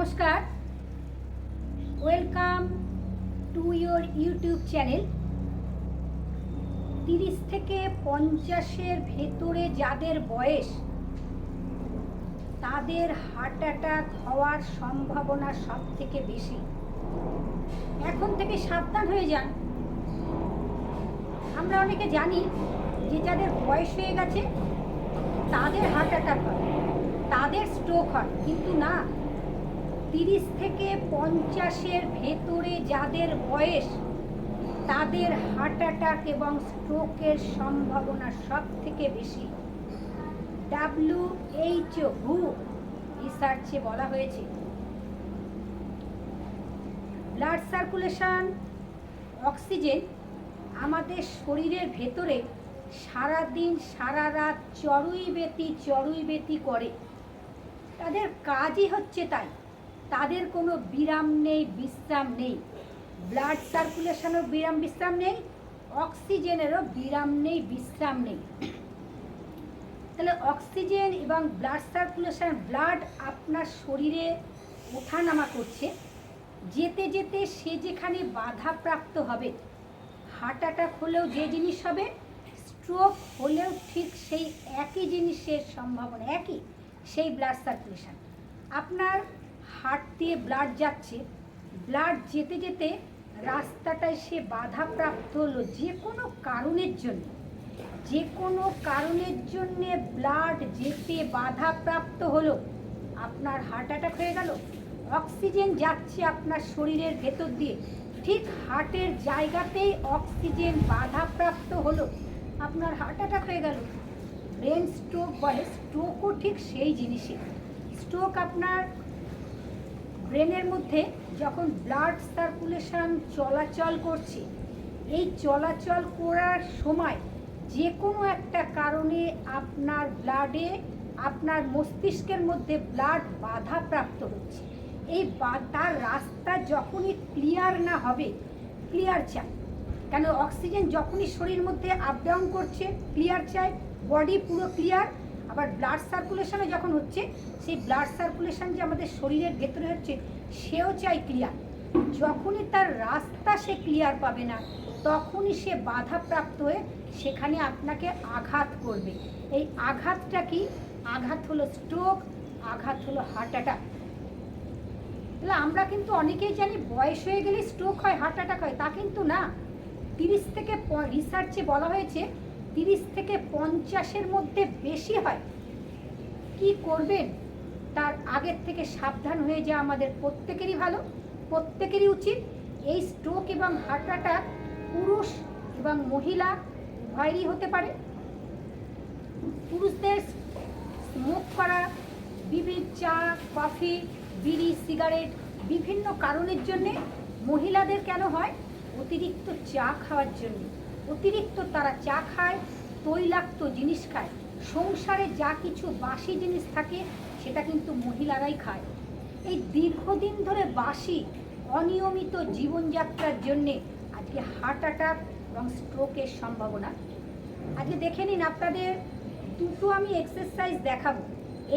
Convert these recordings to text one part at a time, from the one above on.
নমস্কার। Welcome to your YouTube channel তিরিশ থেকে পঞ্চাশের ভেতরে যাদের বয়স, তাদের হার্ট অ্যাটাক হওয়ার সম্ভাবনা সব থেকে বেশি। এখন থেকে সাবধান হয়ে যান। আমরা অনেকে জানি যে যাদের বয়স হয়ে গেছে, তাদের হার্ট অ্যাটাক হয়, তাদের স্ট্রোক হয়, কিন্তু না তিরিশ থেকে পঞ্চাশের ভেতরে যাদের বয়স, তাদের হার্ট অ্যাটাক এবং স্ট্রোকের সম্ভাবনা সব থেকে বেশি এইচ হু রিসার্চে বলা হয়েছে। ব্লাড সার্কুলেশন অক্সিজেন আমাদের শরীরের ভেতরে সারাদিন সারা রাত চড়ুই বেতি চড়ুই বেতি করে। তাদের কাজই হচ্ছে তাই। তাদের কোনো বিরাম নেই, বিশ্রাম নেই। ব্লাড সার্কুলেশনেরও বিরাম, বিশ্রাম নেই। অক্সিজেনেরও বিরাম নেই, বিশ্রাম নেই। তাহলে অক্সিজেন এবং ব্লাড সার্কুলেশন ব্লাড আপনার শরীরে ওঠানামা করছে। যেতে যেতে সে যেখানে বাধাপ্রাপ্ত হবে হার্ট অ্যাটাক হলেও যে জিনিস হবে স্ট্রোক হলেও ঠিক সেই একই জিনিসের সম্ভাবনা, একই সেই ব্লাড সার্কুলেশন আপনার হার্ট দিয়ে ব্লাড যাচ্ছে, ব্লাড যেতে যেতে রাস্তাটায় সে বাধাপ্রাপ্ত হলো যে কোনো কারণের জন্য। যে কোনো কারণের জন্যে ব্লাড যেতে বাধাপ্রাপ্ত হলো, আপনার হার্ট অ্যাটাক হয়ে গেল, অক্সিজেন যাচ্ছে আপনার শরীরের ভেতর দিয়ে, ঠিক হার্টের জায়গাতেই অক্সিজেন বাধাপ্রাপ্ত হলো, আপনার হার্ট অ্যাটাক হয়ে গেল। ব্রেন স্ট্রোক বলে স্ট্রোকও ঠিক সেই জিনিসই। স্ট্রোক আপনার ব্রেনের মধ্যে যখন ব্লাড সার্কুলেশন চলাচল করছে, এই চলাচল করার সময় যে কোনো একটা কারণে আপনার ব্লাডে, আপনার মস্তিষ্কের মধ্যে ব্লাড বাধাপ্রাপ্ত হচ্ছে। এই বা- তার রাস্তা যখনই ক্লিয়ার না হবে, ক্লিয়ার চাই। কেন? অক্সিজেন যখনই শরীর মধ্যে আপ ডাউন করছে, ক্লিয়ার চাই, বডি পুরো ক্লিয়ার আবার ব্লাড সার্কুলেশনে যখন হচ্ছে, সেই ব্লাড সার্কুলেশন যে আমাদের শরীরের ভেতরে হচ্ছে, সেও চাই ক্লিয়ার যখনই তার রাস্তা সে ক্লিয়ার পাবে না, তখনই সে বাধাপ্রাপ্ত হয়ে সেখানে আপনাকে আঘাত করবে। এই আঘাতটা কি? আঘাত হলো স্ট্রোক আঘাত হলো হার্ট অ্যাটাক তাহলে আমরা কিন্তু অনেকেই জানি বয়স হয়ে গেলে স্ট্রোক হয় হার্ট অ্যাটাক হয়, তা কিন্তু না। তিরিশ থেকে রিসার্চে বলা হয়েছে তিরিশ থেকে পঞ্চাশের মধ্যে বেশি হয়। কি করবেন? তার আগের থেকে সাবধান হয়ে যাওয়া আমাদের প্রত্যেকেরই ভালো, প্রত্যেকেরই উচিত এই স্ট্রোক এবং হার্ট অ্যাটাক পুরুষ এবং মহিলা উভয়েরই হতে পারে। পুরুষদের স্মোক করা বিভিন্ন চা কফি বিড়ি সিগারেট বিভিন্ন কারণের জন্যে মহিলাদের কেন হয়? অতিরিক্ত চা খাওয়ার জন্য। অতিরিক্ত তারা চা খায়, তৈলাক্ত জিনিস খায়। সংসারে যা কিছু বাসি জিনিস থাকে, সেটা কিন্তু মহিলারাই খায়। এই দীর্ঘদিন ধরে বাসি, অনিয়মিত জীবনযাত্রার জন্যে আজকে হার্ট অ্যাটাক এবং স্ট্রোকের সম্ভাবনা। আজকে দেখে নিন আপনাদের দুটো আমি এক্সারসাইজ দেখাবো।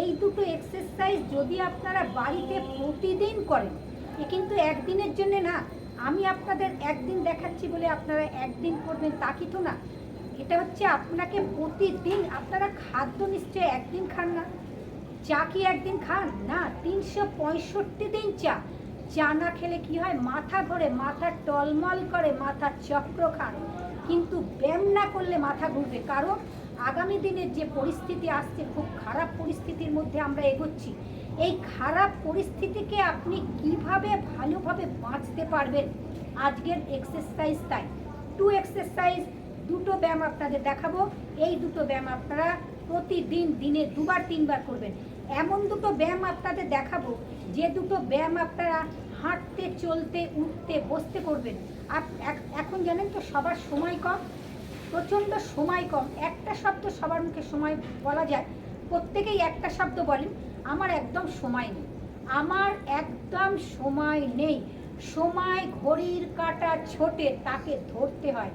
এই দুটো এক্সারসাইজ যদি আপনারা বাড়িতে প্রতিদিন করেন, এ কিন্তু একদিনের জন্যে না আমি আপনাদের একদিন দেখাচ্ছি বলে আপনারা একদিন করবেন, তা কিন্তু না। এটা হচ্ছে আপনাকে প্রতিদিন, আপনারা খাদ্য নিশ্চয় একদিন খান না। চা কি একদিন খান? না, তিনশো পঁয়ষট্টি দিন চা। চা না খেলে কি হয়? মাথা ধরে মাথা টলমল করে, মাথা চক্র খান। কিন্তু ব্যায়াম না করলে মাথা ঘুরবে। কারণ আগামী দিনের যে পরিস্থিতি আসছে, খুব খারাপ পরিস্থিতির মধ্যে আমরা এগোচ্ছি। এই খারাপ পরিস্থিতিকে আপনি কীভাবে ভালোভাবে বাঁচতে পারবেন? আজকের এক্সারসাইজ তাই। টু এক্সারসাইজ দুটো ব্যায়াম আপনাদের দেখাবো। এই দুটো ব্যায়াম আপনারা প্রতিদিন, দিনে দুবার, তিনবার করবেন। এমন দুটো ব্যায়াম আপনাদের দেখাবো, যে দুটো ব্যায়াম আপনারা হাঁটতে, চলতে, উঠতে, বসতে করবেন। আপ- এখন জানেন তো সবার সময় কম, প্রচণ্ড সময় কম। একটা শব্দ সবার মুখে সময় বলা যায়। প্রত্যেকেই একটা শব্দ বলেন। আমার একদম সময় নেই। আমার একদম সময় নেই। সময় ঘড়ির কাঁটা ছোটে, তাকে ধরতে হয়।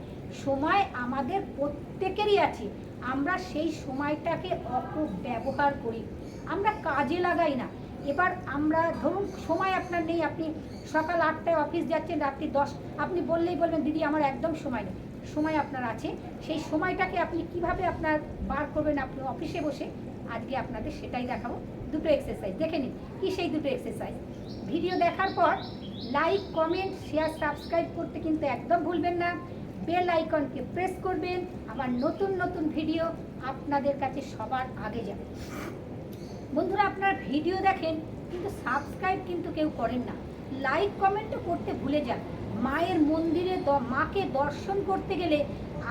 সময় আমাদের প্রত্যেকেরই আছে। আমরা সেই সময়টাকে অপব্যবহার করি। আমরা কাজে লাগাই না। এবার আমরা ধরুন, সময় আপনার নেই। আপনি সকাল আটটায় অফিস যাচ্ছেন, রাত্রি দশ, আপনি বললেই বলবেন, দিদি, আমার একদম সময় নেই। সময় আপনার আছে। সেই সময়টাকে আপনি কীভাবে আপনার বার করবেন? আপনি অফিসে বসে আজকে আপনাদের সেটাই দেখাবো। দুটো এক্সারসাইজ দেখে নিন, কি সেই দুটো এক্সারসাইজ ভিডিও দেখার পর লাইক কমেন্ট শেয়ার সাবস্ক্রাইব করতে কিন্তু একদম ভুলবেন না। বেল আইকনকে প্রেস করবেন আমার নতুন নতুন ভিডিও আপনাদের কাছে সবার আগে যাবে। বন্ধুরা, আপনারা ভিডিও দেখেন, কিন্তু সাবস্ক্রাইব কিন্তু কেউ করেন না। লাইক কমেন্টও করতে ভুলে যান। মায়ের মন্দিরে মাকে দর্শন করতে গেলে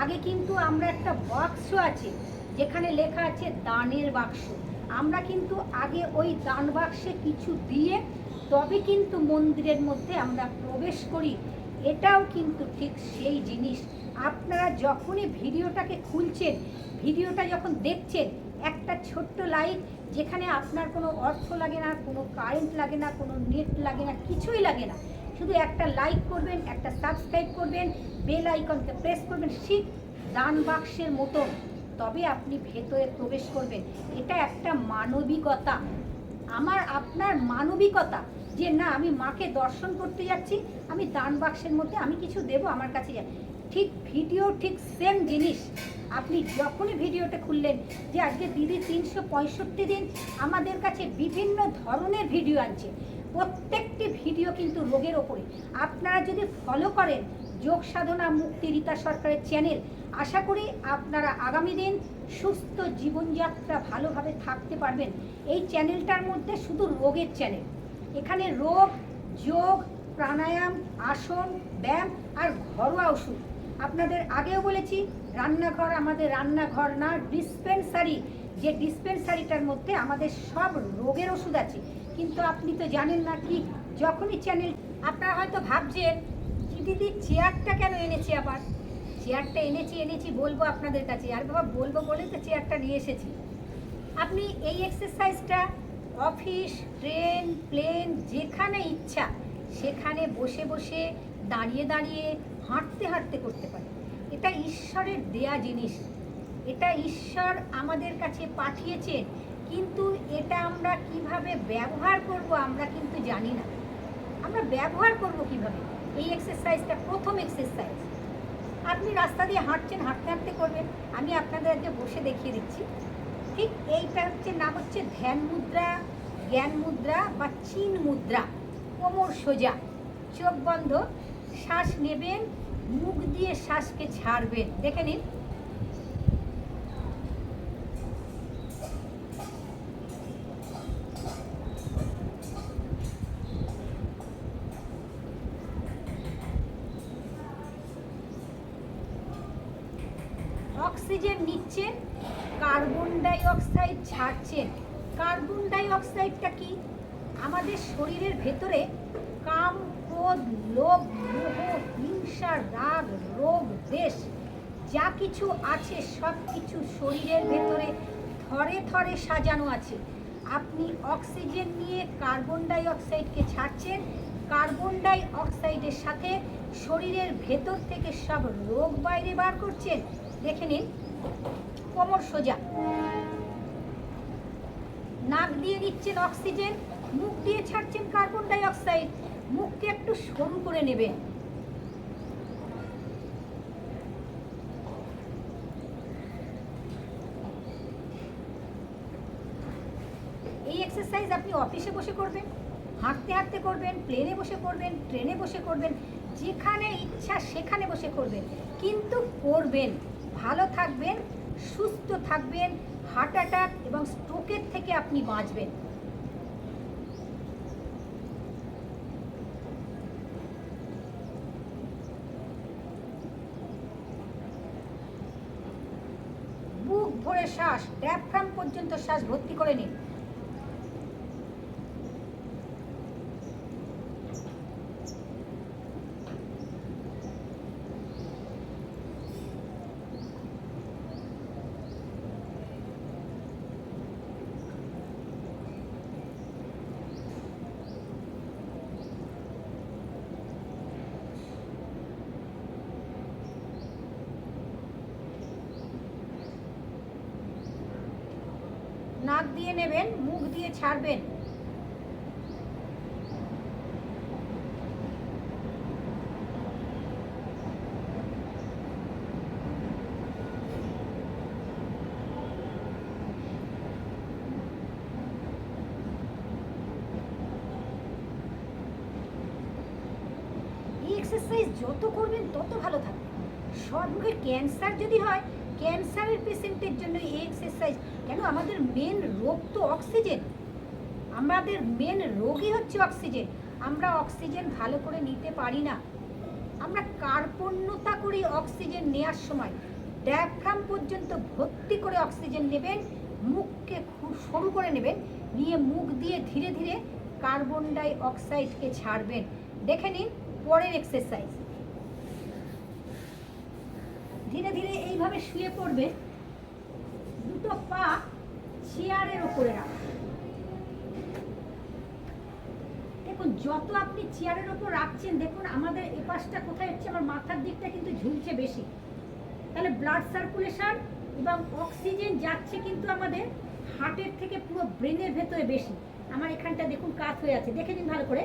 আগে কিন্তু আমরা একটা বাক্স আছে। যেখানে লেখা আছে দানের বাক্স। আমরা কিন্তু আগে ওই দান বাক্সে কিছু দিয়ে তবে কিন্তু মন্দিরের মধ্যে আমরা প্রবেশ করি। এটাও কিন্তু ঠিক সেই জিনিস। আপনারা যখনই ভিডিওটাকে খুলছেন, ভিডিওটা যখন দেখছেন, একটা ছোট্ট লাইট যেখানে আপনার কোনো অর্থ লাগে না, কোনো কারেন্ট লাগে না, কোনো নেট লাগে না, কিছুই লাগে না। শুধু একটা লাইক করবেন, একটা সাবস্ক্রাইব করবেন, বেল আইকনকে প্রেস করবেন, ঠিক দান বাক্সের মতন। তবে আপনি ভেতরে প্রবেশ করবেন। এটা একটা মানবিকতা। আমার, আপনার মানবিকতা যে না, আমি মাকে দর্শন করতে যাচ্ছি, আমি দান বাক্সের মধ্যে আমি কিছু দেব আমার কাছে যা। ঠিক ভিডিও, ঠিক সেম জিনিস। আপনি যখনই ভিডিওটা খুললেন যে আজকে দিদি তিনশো পঁয়ষট্টি দিন আমাদের কাছে বিভিন্ন ধরনের ভিডিও আনছে, প্রত্যেকটি ভিডিও কিন্তু রোগের ওপরে। আপনারা যদি ফলো করেন যোগ সাধনা মুক্তি রীতা সরকারের চ্যানেল আশা করি আপনারা আগামী দিন সুস্থ জীবনযাত্রা ভালোভাবে থাকতে পারবেন। এই চ্যানেলটার মধ্যে শুধু রোগের চ্যানেল। এখানে রোগ, যোগ, প্রাণায়াম, আসন, ব্যায়াম আর ঘরোয়া ওষুধ। আপনাদের আগেও বলেছি, রান্নাঘর আমাদের রান্নাঘর না, ডিসপেন্সারি। যে ডিসপেন্সারিটার মধ্যে আমাদের সব রোগের ওষুধ আছে। কিন্তু আপনি তো জানেন না কি যখনই চ্যানেল আপনারা হয়তো ভাবছেন দিদি চেয়ারটা কেন এনেছি আবার? চেয়ারটা এনেছি এনেছি, বলব আপনাদের কাছে। আর বাবা, বলব বলে তো চেয়ারটা নিয়ে এসেছি। আপনি এই এক্সারসাইজটা অফিস ট্রেন প্লেন যেখানে ইচ্ছা, সেখানে বসে বসে দাঁড়িয়ে দাঁড়িয়ে হাঁটতে হাঁটতে করতে পারেন। এটা ঈশ্বরের দেয়া জিনিস। এটা ঈশ্বর আমাদের কাছে পাঠিয়েছেন, কিন্তু এটা আমরা কীভাবে ব্যবহার করব আমরা কিন্তু জানি না। আমরা ব্যবহার করব কীভাবে? এই এক্সারসাইজটা প্রথম এক্সারসাইজ আপনি রাস্তা দিয়ে হাঁটছেন, হাঁটতে হাঁটতে করবেন, আমি আপনাদের আজকে বসে দেখিয়ে দিচ্ছি। ঠিক এইটা হচ্ছে নাম হচ্ছে ধ্যান মুদ্রা, জ্ঞান মুদ্রা বা চিন মুদ্রা, কোমর সোজা। চোখ বন্ধ, শ্বাস নেবেন, মুখ দিয়ে শ্বাসকে ছাড়বেন। দেখে নিন। অক্সিজেন নিচ্ছেন কার্বন ডাই অক্সাইড ছাড়ছেন কার্বন ডাই অক্সাইডটা কি? আমাদের শরীরের ভেতরে কাম, ক্রোধ, লোভ, মোহ, হিংসা, রাগ, রোগ, দেশ, যা কিছু আছে সব কিছু শরীরের ভেতরে থরে থরে সাজানো আছে। আপনি অক্সিজেন নিয়ে কার্বন ডাই অক্সাইডকে ছাড়ছেন, কার্বন ডাই অক্সাইডের সাথে শরীরের ভেতর থেকে সব রোগ বাইরে বার করছেন। দেখে নিন। কোমর সোজা। নাক দিয়ে নিচ্ছেন অক্সিজেন, মুখ দিয়ে ছাড়ছেন কার্বন ডাই অক্সাইড মুখকে একটু সরু করে নেবেন। এই এক্সারসাইজ আপনি অফিসে বসে করবেন, হাঁটতে হাঁটতে করবেন প্লেনে বসে করবেন ট্রেনে বসে করবেন, যেখানে ইচ্ছা সেখানে বসে করবেন, কিন্তু করবেন। ভালো থাকবেন, সুস্থ থাকবেন হার্ট অ্যাটাক এবং স্ট্রোকের থেকে আপনি বাঁচবেন। বুক ভরে শ্বাস ড্যাফ্রাম পর্যন্ত শ্বাস ভর্তি করে নিন। নাক দিয়ে নেবেন, মুখ দিয়ে ছাড়বেন। এক্সারসাইজ যত করবেন, তত ভালো থাকবে। সর্বকে ক্যান্সার যদি হয় ক্যান্সারের পেশেন্টের জন্য এই এক্সারসাইজ কেন? আমাদের মেন রোগ তো অক্সিজেন আমাদের মেন রোগই হচ্ছে অক্সিজেন আমরা অক্সিজেন ভালো করে নিতে পারি না। আমরা কার্পণ্যতা করি অক্সিজেন নেওয়ার সময় ডায়াফ্রাম পর্যন্ত ভর্তি করে অক্সিজেন নেবেন, মুখকে খুব সরু করে নেবেন, নিয়ে মুখ দিয়ে ধীরে ধীরে কার্বন ডাই অক্সাইডকে ছাড়বেন। দেখে নিন পরের এক্সারসাইজ ধীরে ধীরে এইভাবে শুয়ে পড়বে, দুটো পা চেয়ারের ওপরে রাখবেন দেখুন, যত আপনি চেয়ারের ওপর রাখছেন, দেখুন আমাদের এপাশটা কোথায় হচ্ছে, আমার মাথার দিকটা কিন্তু ঝুলছে বেশি। তাহলে ব্লাড সার্কুলেশন এবং অক্সিজেন যাচ্ছে কিন্তু আমাদের হার্টের থেকে পুরো ব্রেনের ভেতরে বেশি। আমার এখানটা দেখুন কাত হয়ে আছে। দেখে নিন ভালো করে।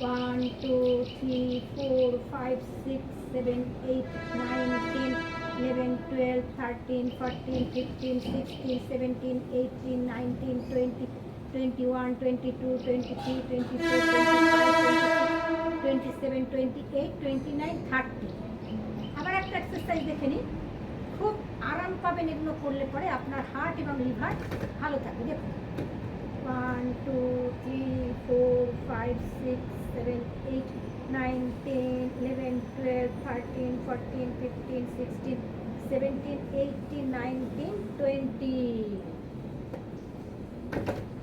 One two three four five six seven eight nine ten eleven twelve thirteen fourteen fifteen sixteen seventeen eighteen nineteen twenty twenty one twenty two twenty three twenty four twenty seven twenty eight twenty nine thirty আবার একটা exercise দেখে নিন। খুব আরাম পাবেন এগুলো করলে পরে আপনার হার্ট এবং লিভার ভালো থাকবে। দেখুন। One two three four five six seven eight eleven twelve thirteen fifteen sixteen nineteen twenty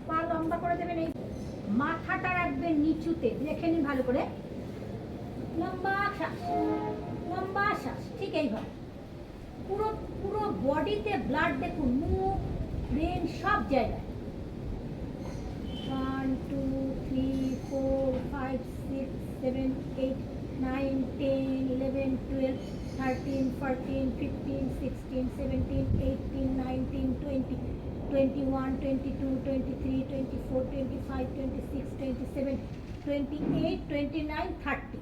পা লম্বা করে দেবেন এই মাথাটা রাখবেন নিচুতে, দেখে নিন ভালো করে। লম্বা শ্বাস লম্বা শ্বাস, ঠিক এইভাবে। পুরো পুরো বডিতে ব্লাড দেখুন, মুখ ব্রেন সব জায়গায় one two three four five six seven eight nine ten eleven twelve thirteen fourteen fifteen sixteen seventeen eighteen nineteen twenty twenty one twenty two twenty three twenty four twenty five twenty six twenty seven twenty eight twenty nine thirty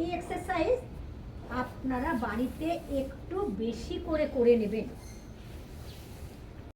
এই exercise আপনারা বাড়িতে একটু বেশি করে করে নেবেন।